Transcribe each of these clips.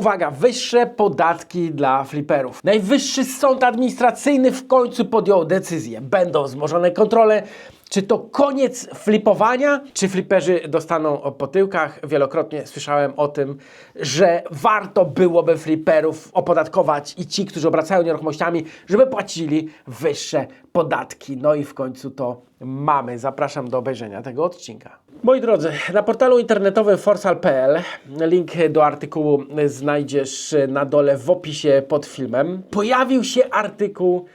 Uwaga, wyższe podatki dla fliperów. Najwyższy sąd administracyjny w końcu podjął decyzję. Będą wzmożone kontrole. Czy to koniec flipowania? Czy fliperzy dostaną po tyłkach? Wielokrotnie słyszałem o tym, że warto byłoby fliperów opodatkować i ci, którzy obracają nieruchomościami, żeby płacili wyższe podatki. No i w końcu to mamy. Zapraszam do obejrzenia tego odcinka. Moi drodzy, na portalu internetowym forsal.pl link do artykułu znajdziesz na dole w opisie pod filmem. Pojawił się artykuł,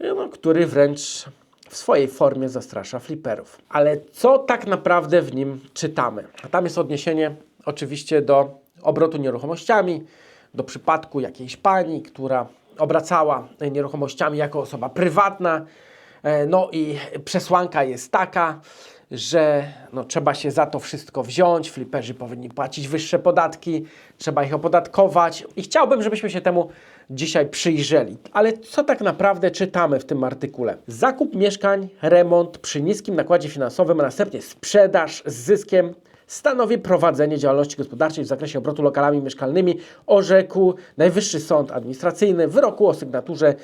no, który wręcz w swojej formie zastrasza fliperów. Ale co tak naprawdę w nim czytamy? A tam jest odniesienie oczywiście do obrotu nieruchomościami, do przypadku jakiejś pani, która obracała nieruchomościami jako osoba prywatna. E, No i przesłanka jest taka, że no, trzeba się za to wszystko wziąć, fliperzy powinni płacić wyższe podatki, trzeba ich opodatkować i chciałbym, żebyśmy się temu dzisiaj przyjrzeli. Ale co tak naprawdę czytamy w tym artykule? Zakup mieszkań, remont przy niskim nakładzie finansowym, a następnie sprzedaż z zyskiem stanowi prowadzenie działalności gospodarczej w zakresie obrotu lokalami mieszkalnymi, orzekł Najwyższy Sąd Administracyjny w wyroku o sygnaturze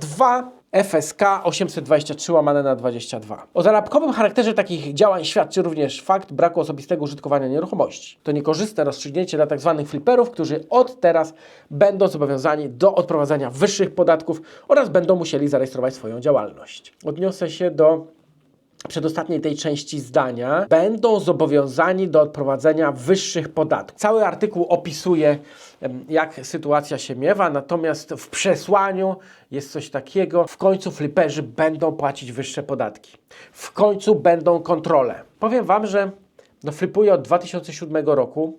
2 FSK 823 łamane na 22. O zarobkowym charakterze takich działań świadczy również fakt braku osobistego użytkowania nieruchomości. To niekorzystne rozstrzygnięcie dla tzw. fliperów, którzy od teraz będą zobowiązani do odprowadzania wyższych podatków oraz będą musieli zarejestrować swoją działalność. Odniosę się do przedostatniej tej części zdania będą zobowiązani do odprowadzenia wyższych podatków. Cały artykuł opisuje, jak sytuacja się miewa, natomiast w przesłaniu jest coś takiego, w końcu fliperzy będą płacić wyższe podatki. W końcu będą kontrole. Powiem Wam, że no, flipuję od 2007 roku,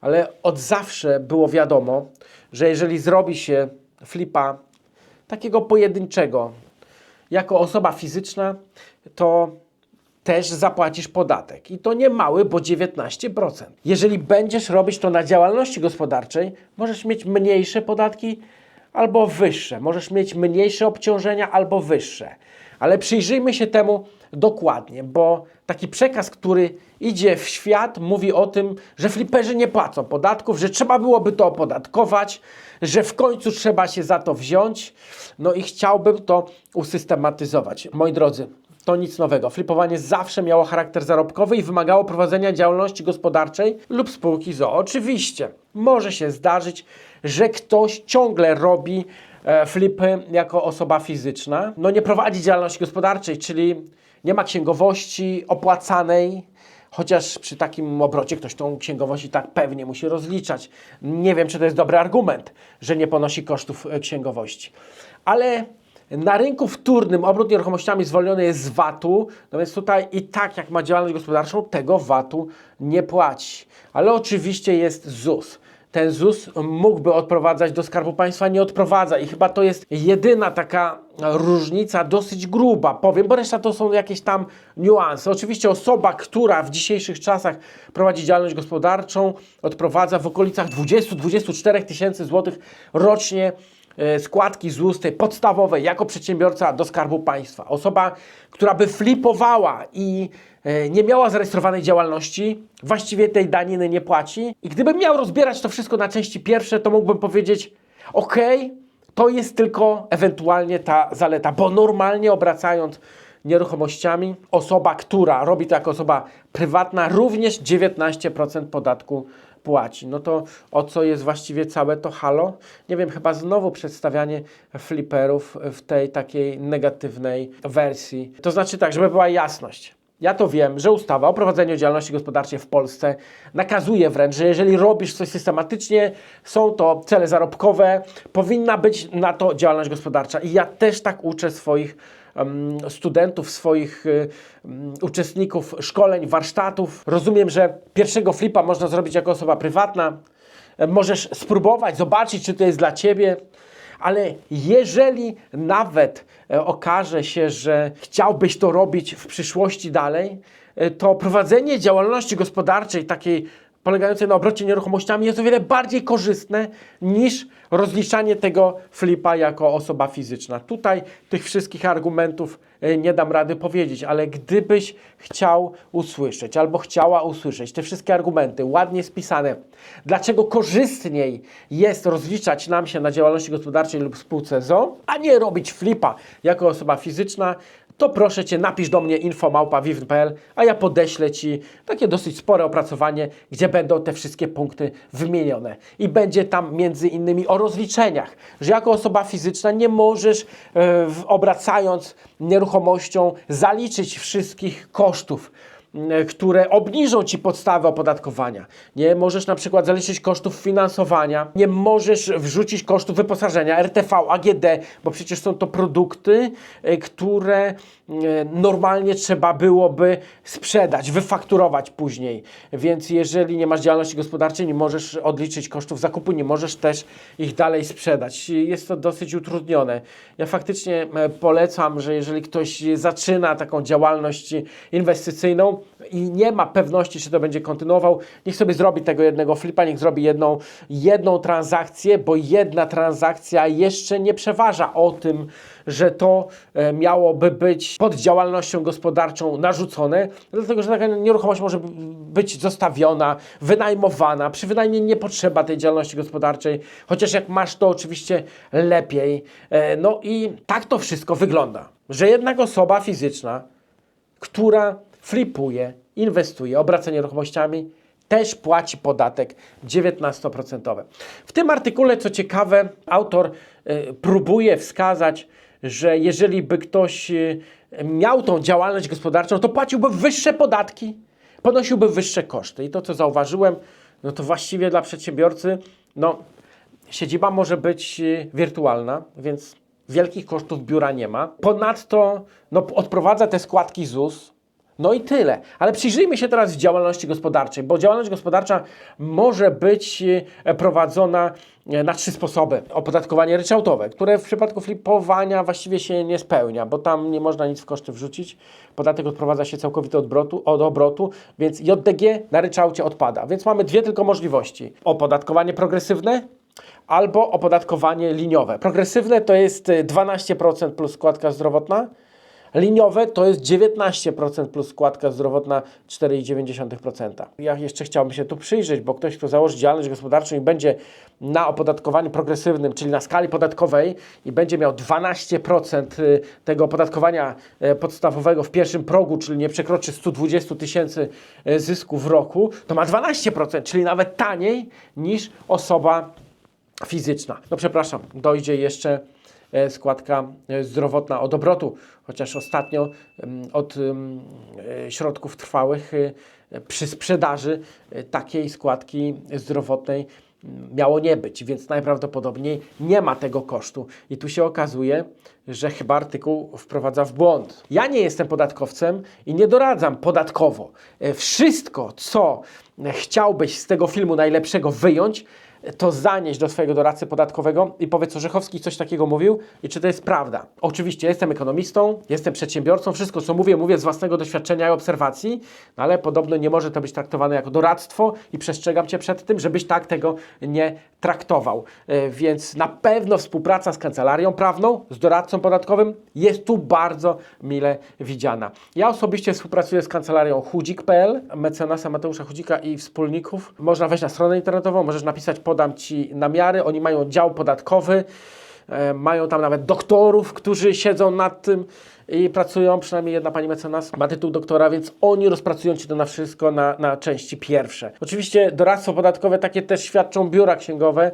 ale od zawsze było wiadomo, że jeżeli zrobi się flipa takiego pojedynczego, jako osoba fizyczna, to też zapłacisz podatek. I to nie mały, bo 19%. Jeżeli będziesz robić to na działalności gospodarczej, możesz mieć mniejsze podatki albo wyższe. Możesz mieć mniejsze obciążenia albo wyższe. Ale przyjrzyjmy się temu dokładnie, bo taki przekaz, który idzie w świat, mówi o tym, że fliperzy nie płacą podatków, że trzeba byłoby to opodatkować, że w końcu trzeba się za to wziąć. No i chciałbym to usystematyzować. Moi drodzy, to nic nowego. Flipowanie zawsze miało charakter zarobkowy i wymagało prowadzenia działalności gospodarczej lub spółki ZOO. Oczywiście może się zdarzyć, że ktoś ciągle robi flipy jako osoba fizyczna. No nie prowadzi działalności gospodarczej, czyli nie ma księgowości opłacanej, chociaż przy takim obrocie ktoś tą księgowość i tak pewnie musi rozliczać. Nie wiem, czy to jest dobry argument, że nie ponosi kosztów e, księgowości. Ale na rynku wtórnym obrót nieruchomościami zwolniony jest z VAT-u, no więc tutaj i tak jak ma działalność gospodarczą, tego VAT-u nie płaci. Ale oczywiście jest ZUS. Ten ZUS mógłby odprowadzać do Skarbu Państwa, nie odprowadza i chyba to jest jedyna taka różnica dosyć gruba, powiem, bo reszta to są jakieś tam niuanse. Oczywiście osoba, która w dzisiejszych czasach prowadzi działalność gospodarczą, odprowadza w okolicach 20-24 tysięcy złotych rocznie składki ZUS, tej podstawowej, jako przedsiębiorca do Skarbu Państwa. Osoba, która by flipowała i e, nie miała zarejestrowanej działalności, właściwie tej daniny nie płaci. I gdybym miał rozbierać to wszystko na części pierwsze, to mógłbym powiedzieć, ok, to jest tylko ewentualnie ta zaleta, bo normalnie obracając nieruchomościami, osoba, która robi to jako osoba prywatna, również 19% podatku płaci. No to o co jest właściwie całe to halo? Nie wiem, chyba znowu przedstawianie fliperów w tej takiej negatywnej wersji. To znaczy tak, żeby była jasność. Ja to wiem, że ustawa o prowadzeniu działalności gospodarczej w Polsce nakazuje wręcz, że jeżeli robisz coś systematycznie, są to cele zarobkowe, powinna być na to działalność gospodarcza. I ja też tak uczę swoich studentów, swoich y, uczestników szkoleń, warsztatów. Rozumiem, że pierwszego flipa można zrobić jako osoba prywatna. E, Możesz spróbować, zobaczyć, czy to jest dla Ciebie. Ale jeżeli nawet e, okaże się, że chciałbyś to robić w przyszłości dalej, e, to prowadzenie działalności gospodarczej takiej polegające na obrocie nieruchomościami jest o wiele bardziej korzystne niż rozliczanie tego flipa jako osoba fizyczna. Tutaj tych wszystkich argumentów e, nie dam rady powiedzieć, ale gdybyś chciał usłyszeć albo chciała usłyszeć te wszystkie argumenty ładnie spisane, dlaczego korzystniej jest rozliczać nam się na działalności gospodarczej lub spółce ZO, a nie robić flipa jako osoba fizyczna, to proszę Cię, napisz do mnie infomałpa.wiw.pl, a ja podeślę Ci takie dosyć spore opracowanie, gdzie będą te wszystkie punkty wymienione. I będzie tam między innymi o rozliczeniach, że jako osoba fizyczna nie możesz w- obracając nieruchomością zaliczyć wszystkich kosztów które obniżą Ci podstawę opodatkowania. Nie możesz na przykład zaliczyć kosztów finansowania, nie możesz wrzucić kosztów wyposażenia, RTV, AGD, bo przecież są to produkty, e, które e, normalnie trzeba byłoby sprzedać, wyfakturować później. Więc jeżeli nie masz działalności gospodarczej, nie możesz odliczyć kosztów zakupu, nie możesz też ich dalej sprzedać. Jest to dosyć utrudnione. Ja faktycznie e, polecam, że jeżeli ktoś zaczyna taką działalność inwestycyjną i nie ma pewności, czy to będzie kontynuował, niech sobie zrobi tego jednego flipa, niech zrobi jedną, jedną transakcję, bo jedna transakcja jeszcze nie przeważa o tym, że to e, miałoby być pod działalnością gospodarczą narzucone, dlatego że taka nieruchomość może być zostawiona, wynajmowana. Przy wynajmie nie potrzeba tej działalności gospodarczej, chociaż jak masz to oczywiście lepiej. E, No i tak to wszystko wygląda, że jednak osoba fizyczna, która flipuje, inwestuje, obraca nieruchomościami, też płaci podatek 19%. W tym artykule, co ciekawe, autor y, próbuje wskazać, że jeżeli by ktoś y, miał tą działalność gospodarczą, to płaciłby wyższe podatki, ponosiłby wyższe koszty. I to, co zauważyłem, no to właściwie dla przedsiębiorcy, no, siedziba może być y, wirtualna, więc wielkich kosztów biura nie ma. Ponadto no, odprowadza te składki ZUS, no i tyle. Ale przyjrzyjmy się teraz działalności gospodarczej, bo działalność gospodarcza może być e, prowadzona e, na trzy sposoby. Opodatkowanie ryczałtowe, które w przypadku flipowania właściwie się nie spełnia, bo tam nie można nic w koszty wrzucić. Podatek odprowadza się całkowite od obrotu, od obrotu, więc JDG na ryczałcie odpada. Więc mamy dwie tylko możliwości. Opodatkowanie progresywne albo opodatkowanie liniowe. Progresywne to jest y, 12% plus składka zdrowotna, Liniowe to jest 19% plus składka zdrowotna 4,9%. Ja jeszcze chciałbym się tu przyjrzeć, bo ktoś, kto założy działalność gospodarczą i będzie na opodatkowaniu progresywnym, czyli na skali podatkowej i będzie miał 12% y, tego opodatkowania e, podstawowego w pierwszym progu, czyli nie przekroczy 120 tysięcy e, zysku w roku, to ma 12%, czyli nawet taniej niż osoba fizyczna. No przepraszam, dojdzie jeszcze składka e, zdrowotna od obrotu, chociaż ostatnio em, od em, e, środków trwałych e, przy sprzedaży e, takiej składki zdrowotnej m, miało nie być, więc najprawdopodobniej nie ma tego kosztu. I tu się okazuje, że chyba artykuł wprowadza w błąd. Ja nie jestem podatkowcem i nie doradzam podatkowo. E, Wszystko, co e, chciałbyś z tego filmu najlepszego wyjąć, to zanieść do swojego doradcy podatkowego i powiedz, Orzechowski coś takiego mówił i czy to jest prawda. Oczywiście jestem ekonomistą, jestem przedsiębiorcą, wszystko co mówię, mówię z własnego doświadczenia i obserwacji, no ale podobno nie może to być traktowane jako doradztwo i przestrzegam Cię przed tym, żebyś tak tego nie traktował. E, Więc na pewno współpraca z kancelarią prawną, z doradcą podatkowym jest tu bardzo mile widziana. Ja osobiście współpracuję z kancelarią chudzik.pl, mecenasa Mateusza Chudzika i wspólników. Można wejść na stronę internetową, możesz napisać, podam Ci namiary. Oni mają dział podatkowy, e, mają tam nawet doktorów, którzy siedzą nad tym i pracują, przynajmniej jedna pani mecenas ma tytuł doktora, więc oni rozpracują Ci to na wszystko na, na części pierwsze. Oczywiście doradztwo podatkowe takie też świadczą biura księgowe,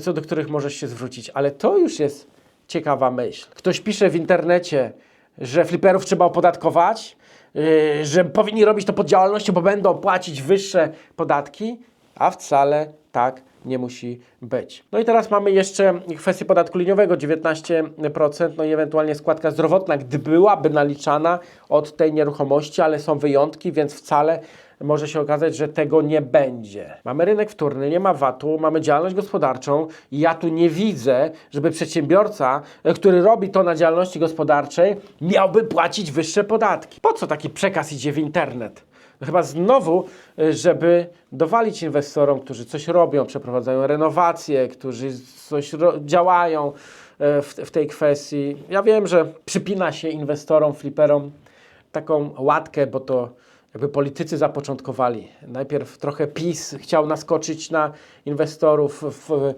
co do których możesz się zwrócić, ale to już jest ciekawa myśl. Ktoś pisze w internecie, że fliperów trzeba opodatkować, yy, że powinni robić to pod działalnością, bo będą płacić wyższe podatki, a wcale tak nie musi być. No i teraz mamy jeszcze kwestię podatku liniowego 19%, no i ewentualnie składka zdrowotna, gdy byłaby naliczana od tej nieruchomości, ale są wyjątki, więc wcale może się okazać, że tego nie będzie. Mamy rynek wtórny, nie ma VAT-u, mamy działalność gospodarczą i ja tu nie widzę, żeby przedsiębiorca, który robi to na działalności gospodarczej, miałby płacić wyższe podatki. Po co taki przekaz idzie w internet? Chyba znowu, y, żeby dowalić inwestorom, którzy coś robią, przeprowadzają renowacje, którzy coś działają y, w, w tej kwestii. Ja wiem, że przypina się inwestorom, fliperom taką łatkę, bo to jakby politycy zapoczątkowali. Najpierw trochę PiS chciał naskoczyć na inwestorów w,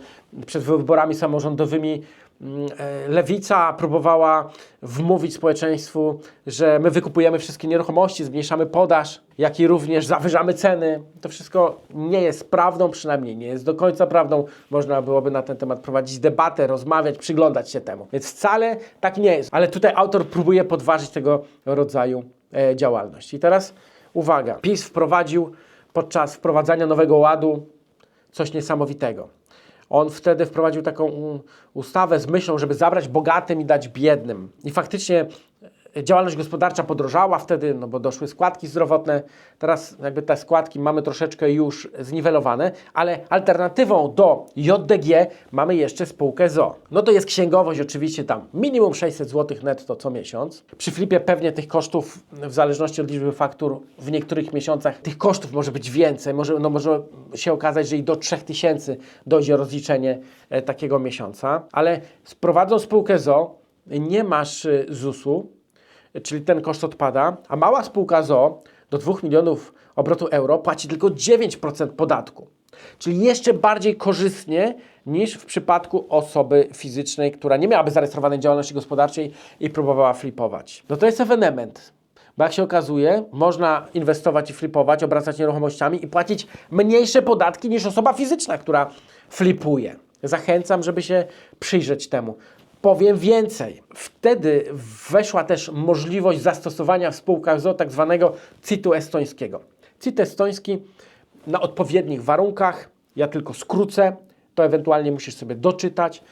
przed wyborami samorządowymi. Mm, e, Lewica próbowała wmówić społeczeństwu, że my wykupujemy wszystkie nieruchomości, zmniejszamy podaż, jak i również zawyżamy ceny. To wszystko nie jest prawdą, przynajmniej nie jest do końca prawdą. Można byłoby na ten temat prowadzić debatę, rozmawiać, przyglądać się temu. Więc wcale tak nie jest. Ale tutaj autor próbuje podważyć tego rodzaju e, działalność. I teraz uwaga, PiS wprowadził podczas wprowadzania nowego ładu coś niesamowitego. On wtedy wprowadził taką ustawę z myślą, żeby zabrać bogatym i dać biednym. I faktycznie działalność gospodarcza podrożała wtedy, no bo doszły składki zdrowotne. Teraz jakby te składki mamy troszeczkę już zniwelowane, ale alternatywą do JDG mamy jeszcze spółkę ZO. No to jest księgowość oczywiście tam minimum 600 zł netto co miesiąc. Przy flipie pewnie tych kosztów w zależności od liczby faktur w niektórych miesiącach tych kosztów może być więcej, może, no może się okazać, że i do 3000 dojdzie rozliczenie e, takiego miesiąca, ale prowadząc spółkę ZO nie masz e, ZUS-u, czyli ten koszt odpada, a mała spółka ZO do 2 milionów obrotu euro płaci tylko 9% podatku. Czyli jeszcze bardziej korzystnie niż w przypadku osoby fizycznej, która nie miałaby zarejestrowanej działalności gospodarczej i próbowała flipować. No to jest ewenement. Bo jak się okazuje, można inwestować i flipować, obracać nieruchomościami i płacić mniejsze podatki niż osoba fizyczna, która flipuje. Zachęcam, żeby się przyjrzeć temu. Powiem więcej. Wtedy weszła też możliwość zastosowania w spółkach ZO tak zwanego CIT-u estońskiego. CIT estoński na odpowiednich warunkach, ja tylko skrócę, to ewentualnie musisz sobie doczytać,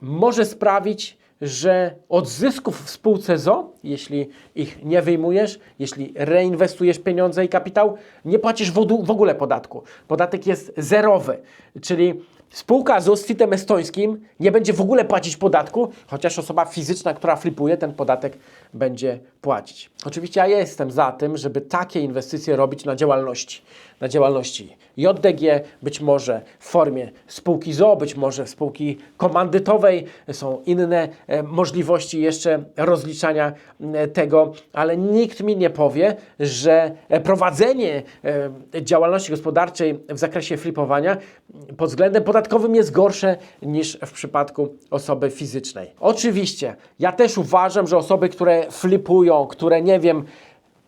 może sprawić, że od zysków w spółce ZO, jeśli ich nie wyjmujesz, jeśli reinwestujesz pieniądze i kapitał, nie płacisz w w ogóle podatku. Podatek jest zerowy, czyli spółka z CIT-em estońskim nie będzie w ogóle płacić podatku, chociaż osoba fizyczna, która flipuje, ten podatek będzie płacić. Oczywiście ja jestem za tym, żeby takie inwestycje robić na działalności, na działalności JDG, być może w formie spółki ZO, być może spółki komandytowej. Są inne e, możliwości jeszcze rozliczania e, tego, ale nikt mi nie powie, że e, prowadzenie działalności gospodarczej w zakresie flipowania pod względem podatkowym jest gorsze niż w przypadku osoby fizycznej. Oczywiście, ja też uważam, że osoby, które flipują, które nie wiem,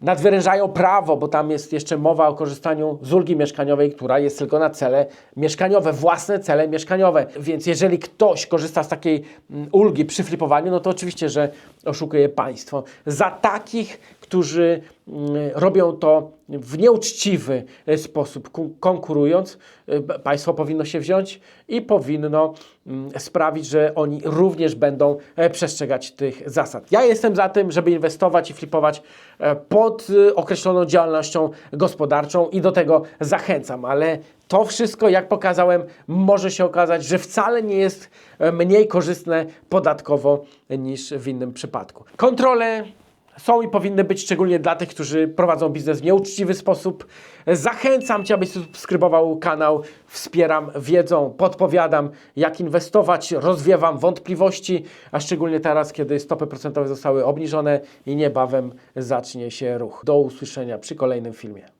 nadwyrężają prawo, bo tam jest jeszcze mowa o korzystaniu z ulgi mieszkaniowej, która jest tylko na cele mieszkaniowe, własne cele mieszkaniowe. Więc jeżeli ktoś korzysta z takiej mm, ulgi przy flipowaniu, no to oczywiście, że oszukuje państwo. Za takich, którzy mm, robią to w nieuczciwy e, sposób, ku- konkurując, e, państwo powinno się wziąć i powinno mm, sprawić, że oni również będą e, przestrzegać tych zasad. Ja jestem za tym, żeby inwestować i flipować pod określoną działalnością gospodarczą i do tego zachęcam, ale to wszystko, jak pokazałem, może się okazać, że wcale nie jest e, mniej korzystne podatkowo niż w innym przypadku. Kontrole są i powinny być szczególnie dla tych, którzy prowadzą biznes w nieuczciwy sposób. Zachęcam Cię, abyś subskrybował kanał, wspieram wiedzą, podpowiadam, jak inwestować, rozwiewam wątpliwości, a szczególnie teraz, kiedy stopy procentowe zostały obniżone i niebawem zacznie się ruch. Do usłyszenia przy kolejnym filmie.